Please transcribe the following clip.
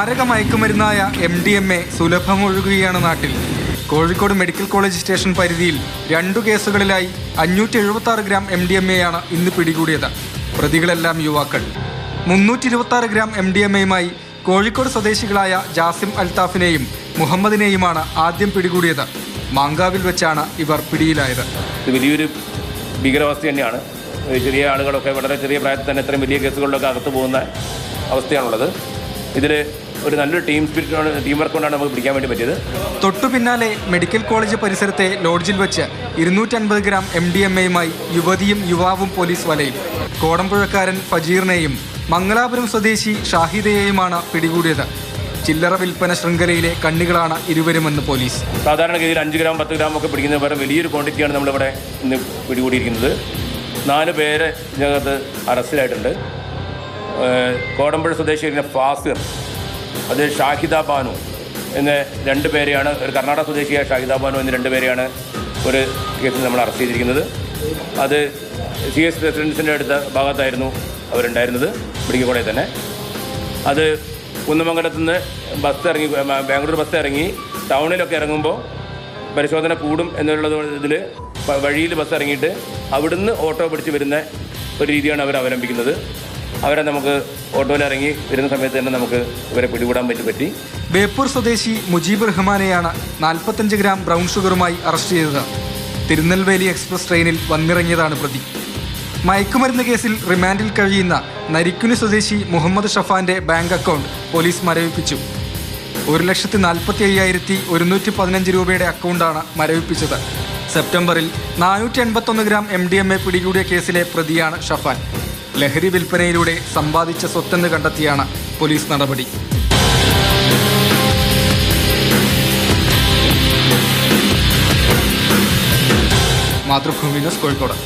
മാരക മയക്കുമരുന്നായ M D M A സുലഭമൊഴുകുകയാണ് നാട്ടിൽ. കോഴിക്കോട് മെഡിക്കൽ കോളേജ് സ്റ്റേഷൻ പരിധിയിൽ രണ്ടു കേസുകളിലായി അഞ്ഞൂറ്റി എഴുപത്തി ആറ് gram M D M A ആണ് ഇന്ന് പിടികൂടിയത്. പ്രതികളെല്ലാം യുവാക്കൾ. മുന്നൂറ്റി ഇരുപത്തി ആറ് ഗ്രാം എം ഡി എം എയുമായി കോഴിക്കോട് സ്വദേശികളായ ജാസിം അൽത്താഫിനെയും മുഹമ്മദിനെയുമാണ് ആദ്യം പിടികൂടിയത്. മാങ്കാവിൽ വെച്ചാണ് ഇവർ പിടിയിലായത്. ഇത് വലിയൊരു ഭീകരാവസ്ഥ തന്നെയാണ്. ചെറിയ ആളുകളൊക്കെ വളരെ ചെറിയ പ്രായത്തിൽ തന്നെ ഇത്രയും വലിയ കേസുകളിലൊക്കെ അകത്ത് പോകുന്ന അവസ്ഥയാണുള്ളത്. ഇതിൽ ഒരു നല്ലൊരു ടീം സ്പിരിറ്റ് ടീം വർക്ക് കൊണ്ടാണ് നമുക്ക് പിടിക്കാൻ വേണ്ടി പറ്റിയത്. തൊട്ടു പിന്നാലെ മെഡിക്കൽ കോളേജ് പരിസരത്തെ ലോഡ്ജിൽ വെച്ച് ഇരുന്നൂറ്റൻപത് ഗ്രാം എം ഡി എം എയുമായി യുവതിയും യുവാവും പോലീസ് വലയിൽ. കോടമ്പുഴക്കാരൻ ഫജീറിനെയും മംഗലാപുരം സ്വദേശി ഷാഹിദയെയുമാണ് പിടികൂടിയത്. ചില്ലറ വിൽപ്പന ശൃംഖലയിലെ കണ്ണികളാണ് ഇരുവരുമെന്ന് പോലീസ്. സാധാരണഗതിയിൽ അഞ്ച് ഗ്രാം പത്ത് ഗ്രാം ഒക്കെ പിടിക്കുന്ന വേറെ വലിയൊരു ക്വാണ്ടിറ്റിയാണ് നമ്മളിവിടെ ഇന്ന് പിടികൂടിയിരിക്കുന്നത്. നാല് പേരെ ഇതിനകത്ത് അറസ്റ്റിലായിട്ടുണ്ട്. കോടമ്പുഴ സ്വദേശിയായിരുന്ന ഫാസിർ അത് ഷാഹിദ ബാനു എന്ന രണ്ട് പേരെയാണ് ഒരു കർണാടക സ്വദേശിയായ ഷാഹിദ ബാനു എന്ന രണ്ട് പേരെയാണ് ഒരു കേസിൽ നമ്മൾ അറസ്റ്റ് ചെയ്തിരിക്കുന്നത്. അത് സി എസ് റെസിഡൻസിന്റെ അടുത്ത ഭാഗത്തായിരുന്നു അവരുണ്ടായിരുന്നത് മെഡിക്കൽ തന്നെ. അത് കുന്നമംഗലത്ത് നിന്ന് ബസ് ഇറങ്ങി ബാംഗ്ലൂർ ബസ് ഇറങ്ങി ടൗണിലൊക്കെ ഇറങ്ങുമ്പോൾ പരിശോധന കൂടും എന്നുള്ളത് ഇതിൽ വഴിയിൽ ബസ് ഇറങ്ങിയിട്ട് അവിടുന്ന് ഓട്ടോ പിടിച്ച് വരുന്ന ഒരു രീതിയാണ് അവർ അവലംബിക്കുന്നത്. അവരെ നമുക്ക് ഓട്ടോയിൽ ഇറങ്ങി വരുന്ന സമയത്ത് തന്നെ നമുക്ക് ഇവരെ പിടികൂടാൻ പറ്റി പറ്റി. ബേപ്പൂർ സ്വദേശി മുജീബ് റഹ്മാനെയാണ് നാൽപ്പത്തഞ്ച് ഗ്രാം ബ്രൗൺ ഷുഗറുമായി അറസ്റ്റ് ചെയ്തത്. തിരുനെൽവേലി എക്സ്പ്രസ് ട്രെയിനിൽ വന്നിറങ്ങിയതാണ് പ്രതി. മയക്കുമരുന്ന് കേസിൽ റിമാൻഡിൽ കഴിയുന്ന നരിക്കുനി സ്വദേശി മുഹമ്മദ് ഷഫാന്റെ ബാങ്ക് അക്കൗണ്ട് പോലീസ് മരവിപ്പിച്ചു. ഒരു ലക്ഷത്തി നാൽപ്പത്തി അയ്യായിരത്തി ഒരുന്നൂറ്റി പതിനഞ്ച് രൂപയുടെ അക്കൗണ്ടാണ് മരവിപ്പിച്ചത്. സെപ്റ്റംബറിൽ നാനൂറ്റി എൺപത്തൊന്ന് gram M D M A പിടികൂടിയ കേസിലെ പ്രതിയാണ് ഷഫാൻ. ലഹരി വിൽപ്പനയിലൂടെ സമ്പാദിച്ച സ്വത്തെന്ന് കണ്ടെത്തിയാണ് പോലീസ് നടപടി. മാതൃഭൂമി ന്യൂസ് കോഴിക്കോട്.